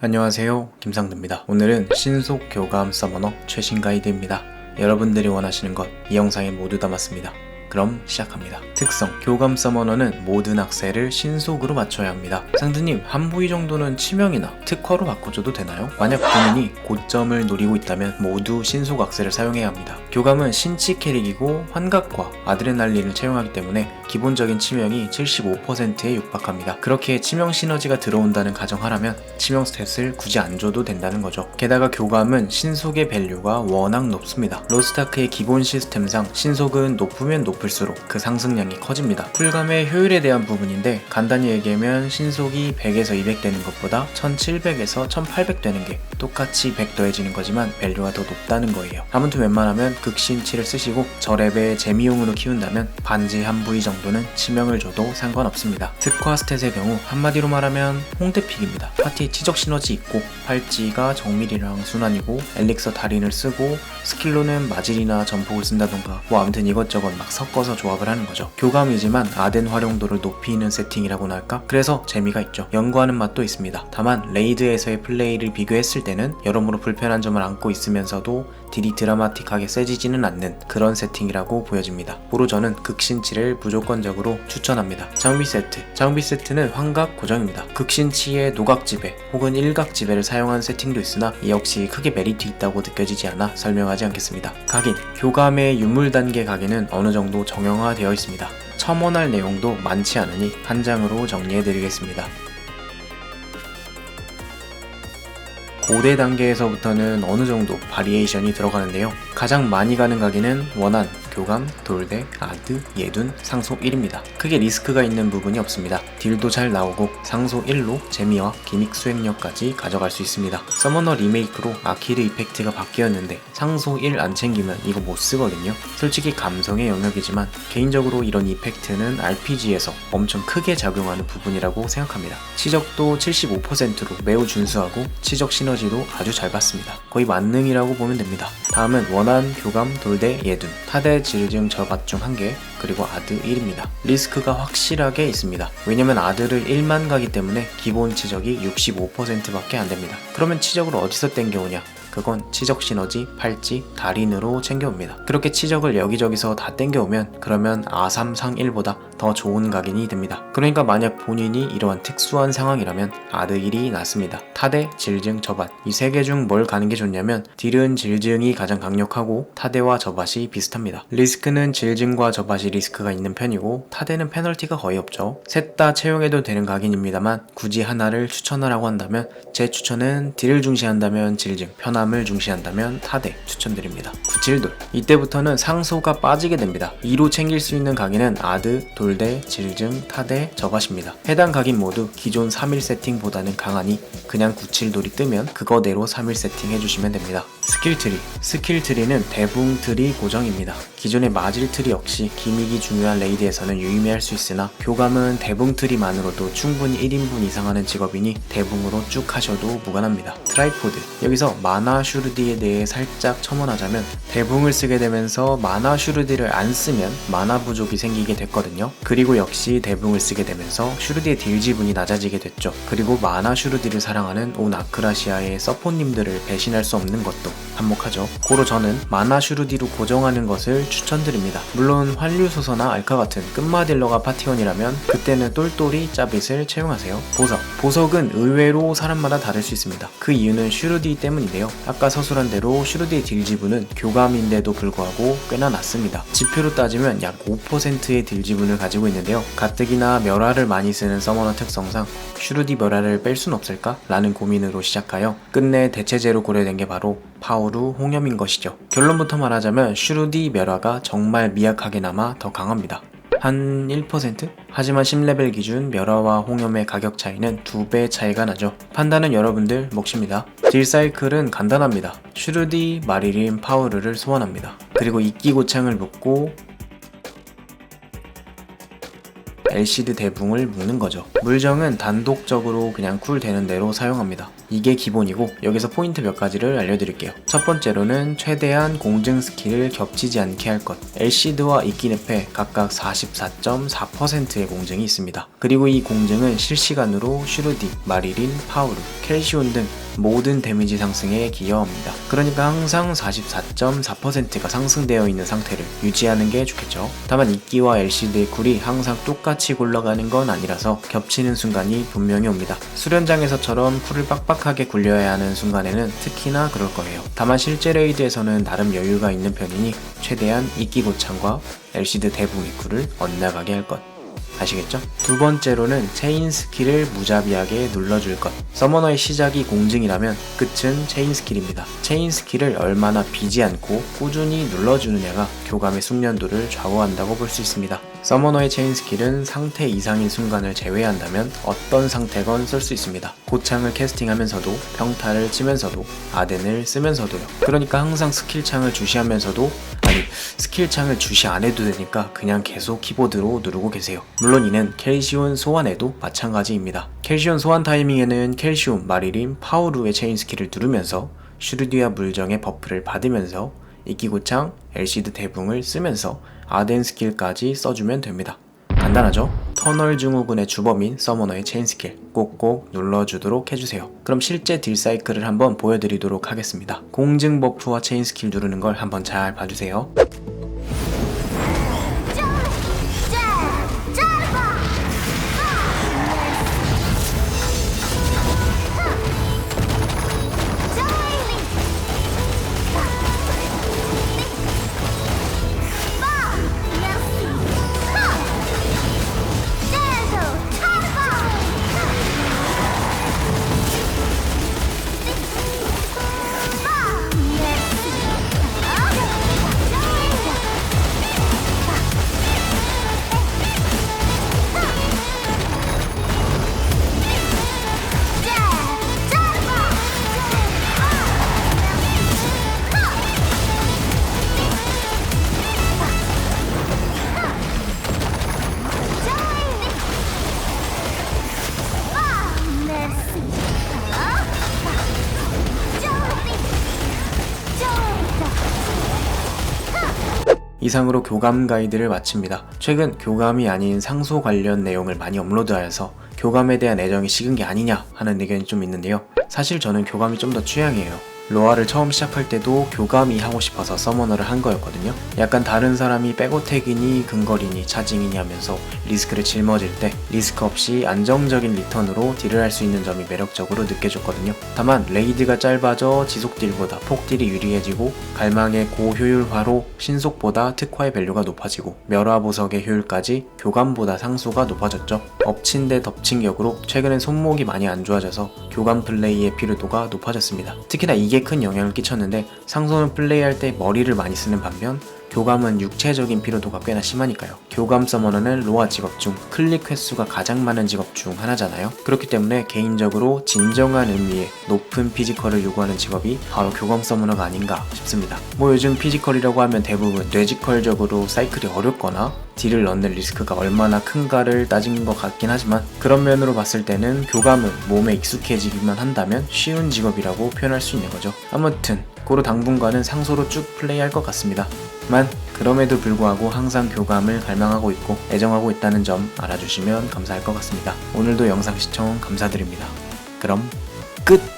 안녕하세요. 김상두입니다. 오늘은 신속 교감 서머너 최신 가이드입니다. 여러분들이 원하시는 것 이 영상에 모두 담았습니다 그럼 시작합니다 특성 교감 서머너는 모든 악셀을 신속으로 맞춰야 합니다 상두님 한 부위 정도는 치명이나 특화로 바꿔줘도 되나요? 만약 본인이 고점을 노리고 있다면 모두 신속 악셀을 사용해야 합니다 교감은 신치 캐릭이고 환각과 아드레날린을 채용하기 때문에 기본적인 치명이 75%에 육박합니다. 그렇게 치명 시너지가 들어온다는 가정하라면 치명 스탯을 굳이 안 줘도 된다는 거죠. 게다가 교감은 신속의 밸류가 워낙 높습니다. 로스타크의 기본 시스템상 신속은 높으면 높 을수록 그 상승량이 커집니다. 풀감의 효율에 대한 부분인데 간단히 얘기하면 신속이 100에서 200 되는 것보다 1700에서 1800 되는 게 똑같이 100 더해지는 거지만 밸류가 더 높다는 거예요. 아무튼 웬만하면 극신치를 쓰시고 저랩의 재미용으로 키운다면 반지 한 부위 정도는 치명을 줘도 상관없습니다. 특화 스탯의 경우 한마디로 말하면 홍대픽입니다. 파티에 치적 시너지 있고 팔찌가 정밀이랑 순환이고 엘릭서 달인을 쓰고 스킬로는 마질이나 전폭을 쓴다던가 뭐 아무튼 이것저것 막 섞 어서 조합을 하는 거죠. 교감이지만 아덴 활용도를 높이는 세팅이라고나 할까? 그래서 재미가 있죠. 연구하는 맛도 있습니다. 다만 레이드에서의 플레이를 비교했을 때는 여러모로 불편한 점을 안고 있으면서도 딜이 드라마틱하게 세지지는 않는 그런 세팅이라고 보여집니다. 보로 저는 극신치를 무조건적으로 추천합니다. 장비 세트. 장비 세트는 환각 고정입니다. 극신치의 노각지배 혹은 일각지배를 사용한 세팅도 있으나 이 역시 크게 메리트 있다고 느껴지지 않아 설명하지 않겠습니다. 각인. 교감의 유물 단계 각인은 어느 정도 정형화되어 있습니다. 첨언할 내용도 많지 않으니 한 장으로 정리해드리겠습니다. 고대 단계에서부터는 어느 정도 바리에이션이 들어가는데요. 가장 많이 가는 가게는 원한, 교감, 돌대, 아드, 예둔, 상소 1입니다. 크게 리스크가 있는 부분이 없습니다. 딜도 잘 나오고 상소 1로 재미와 기믹 수행력까지 가져갈 수 있습니다. 서머너 리메이크로 아키드 이펙트가 바뀌었는데 상소 1 안 챙기면 이거 못 쓰거든요. 솔직히 감성의 영역이지만 개인적으로 이런 이펙트는 RPG에서 엄청 크게 작용하는 부분이라고 생각합니다. 치적도 75%로 매우 준수하고 치적 시너지도 아주 잘 받습니다. 거의 만능이라고 보면 됩니다. 다음은 원한, 교감, 돌대, 예둔, 타대, 질증, 저밭 중한 개, 그리고 아드 1입니다. 리스크가 확실하게 있습니다. 왜냐면 아드를 1만 가기 때문에 기본 치적이 65%밖에 안 됩니다. 그러면 치적을 어디서 땡겨오냐? 그건 치적 시너지, 팔찌, 달인으로 챙겨옵니다. 그렇게 치적을 여기저기서 다 땡겨오면 그러면 아삼 상1보다 더 좋은 각인이 됩니다. 그러니까 만약 본인이 이러한 특수한 상황이라면 아드 1이 낫습니다. 타대, 질증, 저밭 이 세 개 중 뭘 가는 게 좋냐면 딜은 질증이 가장 강력하고 타대와 저밭이 비슷합니다. 리스크는 질증과 저밭이 리스크가 있는 편이고 타대는 페널티가 거의 없죠. 셋 다 채용해도 되는 각인입니다만 굳이 하나를 추천하라고 한다면 제 추천은 딜을 중시한다면 질증, 편함을 중시한다면 타대 추천드립니다. 구칠돌 이때부터는 상소가 빠지게 됩니다. 2로 챙길 수 있는 각인은 아드, 돌 대, 질증, 타대, 저밭입니다. 해당 각인 모두 기존 3일 세팅보다는 강하니 그냥 97돌이 뜨면 그거대로 3일 세팅 해주시면 됩니다. 스킬 트리 스킬 트리는 대붕 트리 고정입니다. 기존의 마질 트리 역시 기믹이 중요한 레이드에서는 유의미할 수 있으나 교감은 대붕 트리만으로도 충분히 1인분 이상 하는 직업이니 대붕으로 쭉 하셔도 무관합니다. 트라이포드 여기서 마나 슈르디에 대해 살짝 첨언하자면 대붕을 쓰게 되면서 마나 슈르디를 안 쓰면 마나 부족이 생기게 됐거든요. 그리고 역시 대붕을 쓰게 되면서 슈르디의 딜 지분이 낮아지게 됐죠. 그리고 마나 슈르디를 사랑하는 온 아크라시아의 서포님들을 배신할 수 없는 것도 한몫하죠. 고로 저는 마나 슈르디로 고정하는 것을 추천드립니다. 물론 환류소서나 알카 같은 끝마딜러가 파티원이라면 그때는 똘똘이 짜빗을 채용하세요. 보석. 보석은 의외로 사람마다 다를 수 있습니다. 그 이유는 슈르디 때문인데요. 아까 서술한 대로 슈르디의 딜 지분은 교감인데도 불구하고 꽤나 낮습니다. 지표로 따지면 약 5%의 딜 지분을 가지고 있는데요. 가뜩이나 멸화를 많이 쓰는 서머너 특성상 슈르디 멸화를 뺄 순 없을까? 라는 고민으로 시작하여 끝내 대체제로 고려된 게 바로 파우루 홍염인 것이죠. 결론부터 말하자면 슈르디 멸화가 정말 미약하게 남아 더 강합니다. 한 1%? 하지만 10레벨 기준 멸화와 홍염의 가격 차이는 2배 차이가 나죠. 판단은 여러분들 몫입니다. 딜 사이클은 간단합니다. 슈르디, 마리린, 파우르를 소환합니다. 그리고 이끼 고창을 묶고 LCD 대붕을 묶는 거죠. 물정은 단독적으로 그냥 쿨 되는 대로 사용합니다. 이게 기본이고 여기서 포인트 몇 가지를 알려드릴게요. 첫 번째로는 최대한 공증 스킬을 겹치지 않게 할 것. LCD와 이끼늪에 각각 44.4%의 공증이 있습니다. 그리고 이 공증은 실시간으로 슈르디, 마리린, 파우르, 켈시온 등 모든 데미지 상승에 기여합니다. 그러니까 항상 44.4%가 상승되어 있는 상태를 유지하는 게 좋겠죠. 다만 이끼와 LCD의 쿨이 항상 똑같이 굴러가는 건 아니라서 겹치는 순간이 분명히 옵니다. 수련장에서처럼 쿨을 빡빡하게 굴려야 하는 순간에는 특히나 그럴 거예요. 다만 실제 레이드에서는 나름 여유가 있는 편이니 최대한 이끼 고창과 LCD 대붕의 쿨을 엇나가게 할 것. 아시겠죠? 두 번째로는 체인 스킬을 무자비하게 눌러줄 것. 서머너의 시작이 공증이라면 끝은 체인 스킬입니다. 체인 스킬을 얼마나 비지 않고 꾸준히 눌러주느냐가 교감의 숙련도를 좌우한다고 볼 수 있습니다. 서머너의 체인 스킬은 상태 이상인 순간을 제외한다면 어떤 상태건 쓸 수 있습니다. 고창을 캐스팅하면서도 평타를 치면서도 아덴을 쓰면서도요. 그러니까 항상 스킬 창을 주시하면서도 아니 스킬창을 주시 안 해도 되니까 그냥 계속 키보드로 누르고 계세요. 물론 이는 켈시온 소환에도 마찬가지입니다. 켈시온 소환 타이밍에는 켈시온, 마리린, 파우루의 체인 스킬을 누르면서 슈르디아 물정의 버프를 받으면서 이끼고창, 엘시드 대붕을 쓰면서 아덴 스킬까지 써주면 됩니다. 간단하죠? 터널 증후군의 주범인 서머너의 체인 스킬 꼭꼭 눌러주도록 해주세요. 그럼 실제 딜 사이클을 한번 보여드리도록 하겠습니다. 공증 버프와 체인 스킬 누르는 걸 한번 잘 봐주세요. 이상으로 교감 가이드를 마칩니다. 최근 교감이 아닌 상소 관련 내용을 많이 업로드하여서 교감에 대한 애정이 식은 게 아니냐 하는 의견이 좀 있는데요. 사실 저는 교감이 좀 더 취향이에요. 로아를 처음 시작할 때도 교감이 하고 싶어서 서머너를 한 거였거든요. 약간 다른 사람이 백어택이니 근거리니 차징이니 하면서 리스크를 짊어질 때 리스크 없이 안정적인 리턴으로 딜을 할 수 있는 점이 매력적으로 느껴졌거든요. 다만 레이드가 짧아져 지속 딜보다 폭 딜이 유리해지고 갈망의 고효율화로 신속보다 특화의 밸류가 높아지고 멸화 보석의 효율까지 교감보다 상수가 높아졌죠. 엎친 데 덮친 격으로 최근엔 손목이 많이 안 좋아져서 교감 플레이의 필요도가 높아졌습니다. 특히나 이게 큰 영향을 끼쳤는데 상소는 플레이할 때 머리를 많이 쓰는 반면 교감은 육체적인 피로도가 꽤나 심하니까요. 교감 서머너는 로아 직업 중 클릭 횟수가 가장 많은 직업 중 하나잖아요. 그렇기 때문에 개인적으로 진정한 의미의 높은 피지컬을 요구하는 직업이 바로 교감 서머너가 아닌가 싶습니다. 뭐 요즘 피지컬이라고 하면 대부분 뇌지컬적으로 사이클이 어렵거나 딜을 넣는 리스크가 얼마나 큰가를 따지는 것 같긴 하지만 그런 면으로 봤을 때는 교감은 몸에 익숙해지기만 한다면 쉬운 직업이라고 표현할 수 있는 거죠. 아무튼 고로 당분간은 상소로 쭉 플레이할 것 같습니다. 만 그럼에도 불구하고 항상 교감을 갈망하고 있고 애정하고 있다는 점 알아주시면 감사할 것 같습니다. 오늘도 영상 시청 감사드립니다. 그럼 끝!